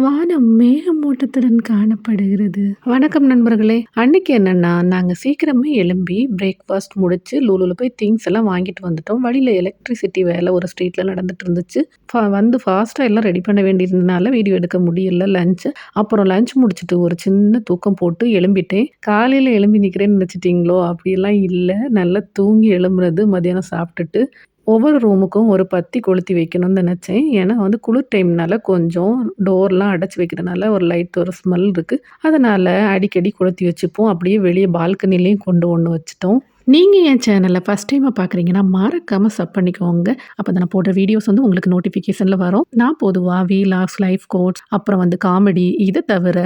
வானம் மேகமூட்டத்துடன் காணப்படுகிறது. வணக்கம் நண்பர்களே. அன்னைக்கு என்னன்னா நாங்கள் சீக்கிரமே எழும்பி பிரேக்ஃபாஸ்ட் முடிச்சு லூலுல போய் திங்ஸ் எல்லாம் வாங்கிட்டு வந்துட்டோம். வழியில் எலக்ட்ரிசிட்டி வேலை ஒரு ஸ்ட்ரீட்ல நடந்துட்டு இருந்துச்சு. வந்து ஃபாஸ்ட்டாக எல்லாம் ரெடி பண்ண வேண்டியிருந்தனால வீடியோ எடுக்க முடியல லஞ்ச் அப்புறம் லஞ்ச் முடிச்சுட்டு ஒரு சின்ன தூக்கம் போட்டு எழும்பிட்டேன். காலையில் எழும்பி நிற்கிறேன்னு நினச்சிட்டிங்களோ? அப்படியெல்லாம் இல்லை. நல்லா தூங்கி எழும்புறது மதியானம் சாப்பிட்டுட்டு ஒவ்வொரு ரூமுக்கும் ஒரு பத்தி கொளுத்தி வைக்கணும்னு நினச்சேன். ஏன்னா வந்து குளிர் டைம்னால கொஞ்சம் டோர்லாம் அடைச்சி வைக்கிறதுனால ஒரு லைட் ஒரு ஸ்மெல் இருக்குது அதனால் அடிக்கடி கொளுத்தி வச்சுப்போம். அப்படியே வெளியே பால்கனிலையும் கொண்டு ஒன்று வச்சுட்டோம். நீங்கள் என் சேனலை ஃபஸ்ட் டைமாக பார்க்குறீங்கன்னா மறக்காமல் சப் பண்ணிக்கோங்க. அப்போ தான் நான் போடுற வீடியோஸ் வந்து உங்களுக்கு நோட்டிஃபிகேஷனில் வரும். நான் பொதுவாக வீலாக்ஸ் லைஃப் கோட்ஸ் அப்புறம் வந்து காமெடி இதை தவிர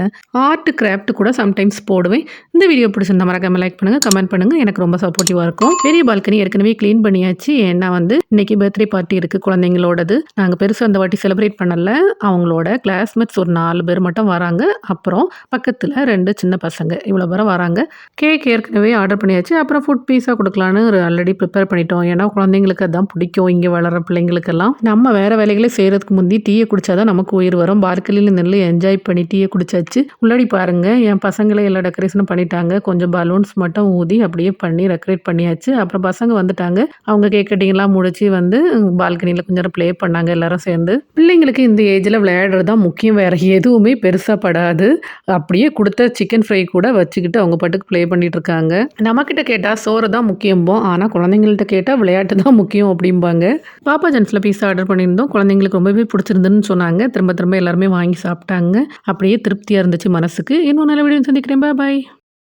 ஆர்ட் கிராஃப்ட் கூட சம்டைம்ஸ் போடுவேன். இந்த வீடியோ பிடிச்சிருந்தா மறக்காமல் லைக் பண்ணுங்கள் கமெண்ட் பண்ணுங்கள் எனக்கு ரொம்ப சப்போர்ட்டிவாக இருக்கும். பெரிய பால்கனி ஏற்கனவே க்ளீன் பண்ணியாச்சு. ஏன்னா வந்து இன்னைக்கு பர்த்டே பார்ட்டி இருக்குது குழந்தைங்களோடது. நாங்கள் பெருசாக அந்த வாட்டி செலிப்ரேட் பண்ணல. அவங்களோட கிளாஸ்மேட்ஸ் ஒரு நாலு பேர் மட்டும் வராங்க. அப்புறம் பக்கத்தில் ரெண்டு சின்ன பசங்க இவ்வளோ பேரும் வராங்க. கேக் ஏற்கனவே ஆர்டர் பண்ணியாச்சு. அப்புறம் ஃபுட் பீஸாக கொடுக்கலான்னு ஆல்ரெடி ப்ரிப்பேர் பண்ணிட்டோம். ஏன்னா குழந்தைங்களுக்கு அதான் பிடிக்கும். இங்கே வளர பிள்ளைங்களுக்கெல்லாம் நம்ம வேறு வேலைகளை செய்கிறதுக்கு முந்தி டீயை குடிச்சாதான் நமக்கு உயிர் வரும். பார்க்கலியில் நெல் என்ஜாய் பண்ணி டீயை குடிச்சாச்சு. உள்ளாடி பாருங்கள் என் பசங்களை எல்லா டெக்கரேஷனும் பண்ணிட்டாங்க. கொஞ்சம் பலூன்ஸ் மட்டும் ஊதி அப்படியே பண்ணி டெக்கரேட் பண்ணியாச்சு. அப்புறம் பசங்க வந்துட்டாங்க. அவங்க கேக் கட்டிங்லாம் முடிச்சு வந்து பால்கனியில் கொஞ்சம் நேரம் ப்ளே பண்ணாங்க எல்லாரும் சேர்ந்து. பிள்ளைங்களுக்கு இந்த ஏஜில் விளையாடுறது தான் முக்கியம். வேறு எதுவுமே பெருசாக படாது. அப்படியே கொடுத்த சிக்கன் ஃப்ரை கூட வச்சுக்கிட்டு அவங்க பாட்டுக்கு ப்ளே பண்ணிட்டு இருக்காங்க. நம்மக்கிட்ட கேட்டால் சோறு தான் முக்கியம்போம் ஆனால் குழந்தைங்கள்ட்ட கேட்டால் விளையாட்டு தான் முக்கியம் அப்படிம்பாங்க. பாப்பா ஜென்ஸில் பீஸா ஆர்டர் பண்ணியிருந்தோம். குழந்தைங்களுக்கு ரொம்பவே பிடிச்சிருந்துன்னு சொன்னாங்க. திரும்ப திரும்ப எல்லாருமே வாங்கி சாப்பிட்டாங்க. அப்படியே திருப்தியாக இருந்துச்சு மனசுக்கு. இன்னும் நல்ல வீடியோ சந்திக்கிறேன். பாய்